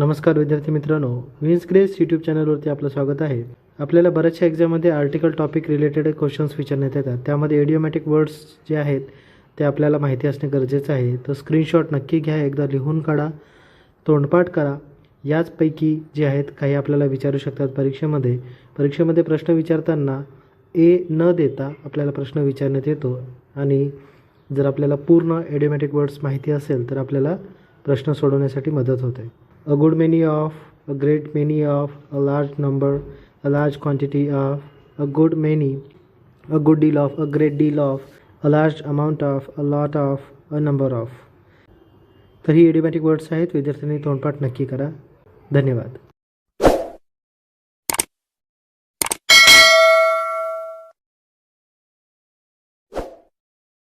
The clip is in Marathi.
नमस्कार विद्यार्थी मित्रांनो विन्स ग्रेस यूट्यूब चॅनलवरती आपलं स्वागत आहे. आपल्याला बऱ्याचशा एक्झाममध्ये आर्टिकल टॉपिक रिलेटेड क्वेश्चन्स विचारण्यात येतात. त्यामध्ये एडिओमॅटिक वर्ड्स जे आहेत ते आपल्याला माहिती असणे गरजेचं आहे. तर स्क्रीनशॉट नक्की घ्या एकदा लिहून काढा तोंडपाठ करा. याचपैकी जे आहेत काही आपल्याला विचारू शकतात परीक्षेमध्ये. परीक्षेमध्ये प्रश्न विचारताना ए न देता आपल्याला प्रश्न विचारण्यात येतो. आणि जर आपल्याला पूर्ण एडिओमॅटिक वर्ड्स माहिती असेल तर आपल्याला प्रश्न सोडवण्यासाठी मदत होते. a good many of a great many of a large number a large quantity of a good many a good deal of a great deal of a large amount of a lot of a number of तर ही एडिओमॅटिक वर्ड्स आहेत विद्यार्थ्यांनी तोंडपाठ नक्की करा धन्यवाद